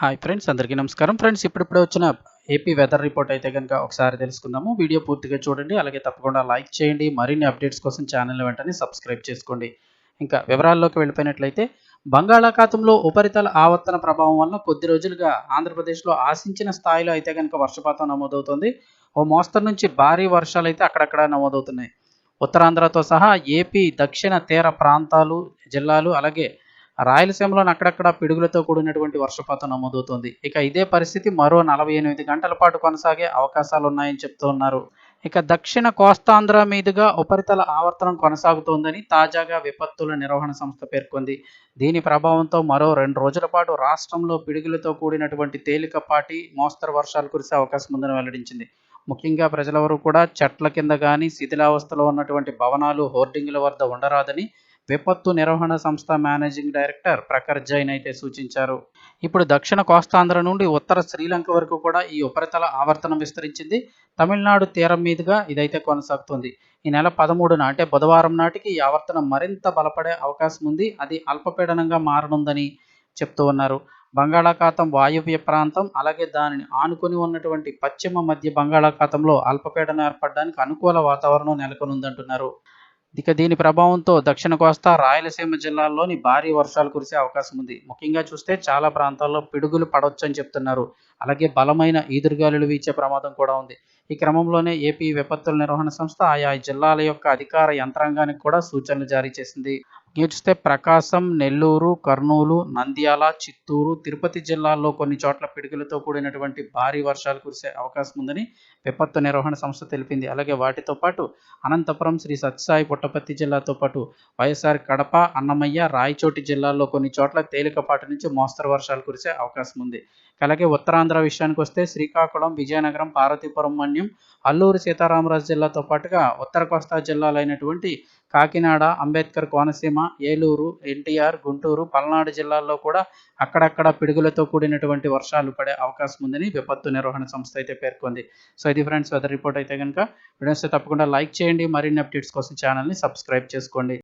Hi friends అందరికీ నమస్కారం. Friends ఇప్పుడిప్పుడే వచ్చిన ఏపీ వెదర్ రిపోర్ట్ అయితే కనుక ఒకసారి తెలుసుకుందాము. వీడియో పూర్తిగా చూడండి అలాగే తప్పకుండా లైక్ చేయండి. మరిన్ని అప్డేట్స్ కోసం ఛానల్ వెంటనే సబ్స్క్రైబ్ చేసుకోండి. ఇంకా వివరాల్లోకి వెళ్ళిపోయినట్లయితే బంగాళాఖాతంలో ఉపరితల ఆవర్తన ప్రభావం వల్ల కొద్ది రోజులుగా ఆంధ్రప్రదేశ్లో ఆశించిన స్థాయిలో అయితే కనుక వర్షపాతం నమోదవుతుంది. ఓ మోస్తరు నుంచి భారీ వర్షాలు అయితే అక్కడక్కడ నమోదవుతున్నాయి. ఉత్తరాంధ్రతో సహా ఏపీ దక్షిణ తీర ప్రాంతాలు జిల్లాలు అలాగే రాయలసీమలోని అక్కడక్కడ పిడుగులతో కూడినటువంటి వర్షపాతం నమోదవుతోంది. ఇక ఇదే పరిస్థితి మరో నలభై ఎనిమిది గంటల పాటు కొనసాగే అవకాశాలు ఉన్నాయని చెప్తున్నారు ఇక దక్షిణ కోస్తాంధ్ర మీదుగా ఉపరితల ఆవర్తనం కొనసాగుతోందని తాజాగా విపత్తుల నిర్వహణ సంస్థ పేర్కొంది. దీని ప్రభావంతో మరో రెండు రోజుల పాటు రాష్ట్రంలో పిడుగులతో కూడినటువంటి తేలికపాటి మోస్తరు వర్షాలు కురిసే అవకాశం ఉందని వెల్లడించింది. ముఖ్యంగా ప్రజలెవరూ కూడా చెట్ల కింద కానీ శిథిలావస్థలో ఉన్నటువంటి భవనాలు హోర్డింగ్ల వద్ద ఉండరాదని విపత్తు నిర్వహణ సంస్థ మేనేజింగ్ డైరెక్టర్ ప్రఖర్ జైన్ అయితే సూచించారు. ఇప్పుడు దక్షిణ కోస్తాంధ్ర నుండి ఉత్తర శ్రీలంక వరకు కూడా ఈ ఉపరితల ఆవర్తనం విస్తరించింది. తమిళనాడు తీరం మీదుగా ఇదైతే కొనసాగుతుంది. ఈ నెల పదమూడున అంటే బుధవారం నాటికి ఈ ఆవర్తనం మరింత బలపడే అవకాశం ఉంది. అది అల్పపీడనంగా మారనుందని చెప్తూ ఉన్నారు. బంగాళాఖాతం వాయువ్య ప్రాంతం అలాగే దానిని ఆనుకొని ఉన్నటువంటి పశ్చిమ మధ్య బంగాళాఖాతంలో అల్పపీడనం ఏర్పడడానికి అనుకూల వాతావరణం నెలకొనుందంటున్నారు. ఇక దీని ప్రభావంతో దక్షిణ కోస్తా రాయలసీమ జిల్లాల్లోని భారీ వర్షాలు కురిసే అవకాశం ఉంది. ముఖ్యంగా చూస్తే చాలా ప్రాంతాల్లో పిడుగులు పడవచ్చని చెప్తున్నారు. అలాగే బలమైన ఈదురుగాలులు వీచే ప్రమాదం కూడా ఉంది. ఈ క్రమంలోనే ఏపీ విపత్తుల నిర్వహణ సంస్థ ఆయా జిల్లాల యొక్క అధికార యంత్రాంగానికి కూడా సూచనలు జారీ చేసింది. చూస్తే ప్రకాశం నెల్లూరు కర్నూలు నంద్యాల చిత్తూరు తిరుపతి జిల్లాల్లో కొన్ని చోట్ల పిడుగులతో కూడినటువంటి భారీ వర్షాలు కురిసే అవకాశం ఉందని విపత్తు నిర్వహణ సంస్థ తెలిపింది. అలాగే వాటితో పాటు అనంతపురం శ్రీ సత్యసాయి పుట్టపర్తి జిల్లాతో పాటు వైఎస్ఆర్ కడప అన్నమయ్య రాయచోటి జిల్లాల్లో కొన్ని చోట్ల తేలికపాటి నుంచి మోస్తరు వర్షాలు కురిసే అవకాశం ఉంది. అలాగే ఉత్తరాంధ్ర విషయానికి వస్తే శ్రీకాకుళం విజయనగరం పార్వతీపురం మన్యం అల్లూరు సీతారామరాజు జిల్లాతో పాటుగా ఉత్తర కోస్తా జిల్లాలైనటువంటి కాకినాడ అంబేద్కర్ కోనసీమ ఏలూరు ఎన్టీఆర్ గుంటూరు పల్నాడు జిల్లాల్లో కూడా అక్కడక్కడ పిడుగులతో కూడినటువంటి వర్షాలు పడే అవకాశం ఉందని విపత్తు నిర్వహణ సంస్థ అయితే పేర్కొంది. సో ఇది ఫ్రెండ్స్ వెదర్ రిపోర్ట్ అయితే కనుక వీడియోస్ తప్పకుండా లైక్ చేయండి. మరిన్ని అప్డేట్స్ కోసం ఛానల్ని సబ్స్క్రైబ్ చేసుకోండి.